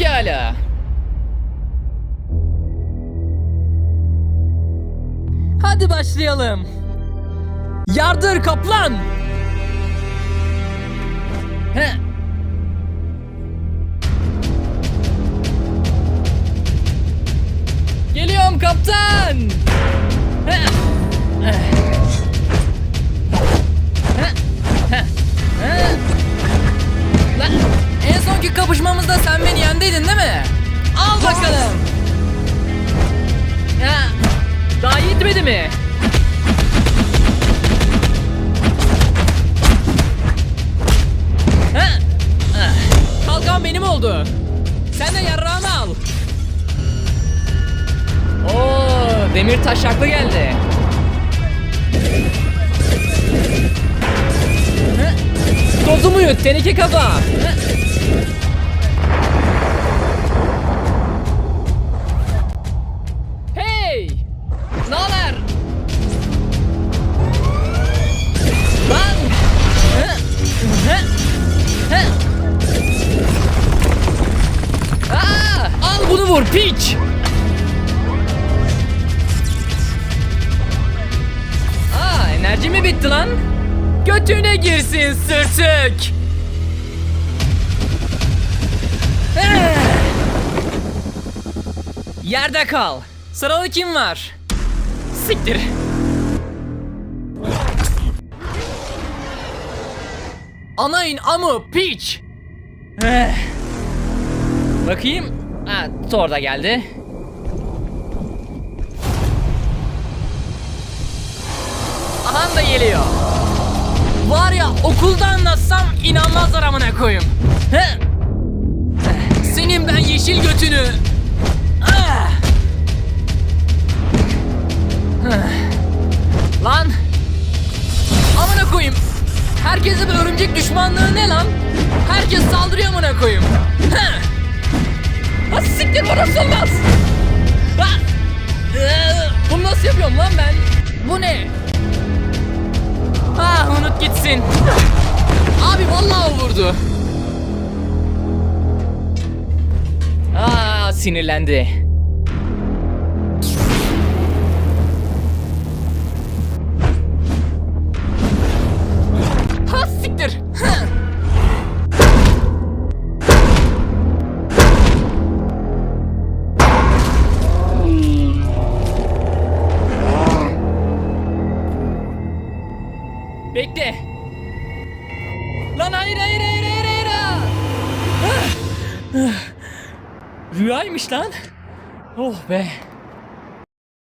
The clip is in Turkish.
Pekala. Hadi başlayalım. Yardır kaplan. He. Geliyorum kaptan. He. Yendiydin değil mi? Al bakalım. Ya, daha yetmedi mi? Ha? Ah, Kalkan benim oldu. Sen de yarrağını al. Oo, demir taşaklı geldi. Ha? Dozumu yut, teneke kafa. Ha? Vur piç! Aa, enerji mi bitti lan? Götüne girsin sırtık! Ah! Yerde kal. Sıralı kim var? Siktir. Anayın amı piç. Eh. Bakayım. Ha, Thor da geldi. Ahan da geliyor. Var ya okulda anlatsam inanmazlar amına koyayım. Eh, Senin ben yeşil götünü. Lan! Amına koyayım. Herkese bir örümcek düşmanlığı ne lan? Herkes saldırıyor amına koyayım. Heh! Ha siktir nasıl olmaz? Ha! Bunu nasıl yapıyorum lan ben? Bu ne? Ah unut gitsin. Abi vallahi vurdu. Aa sinirlendi. Bekle. Lan hayır hayır hayır hayır hayır. Ah! Ah! Rüyaymış lan. Oh be.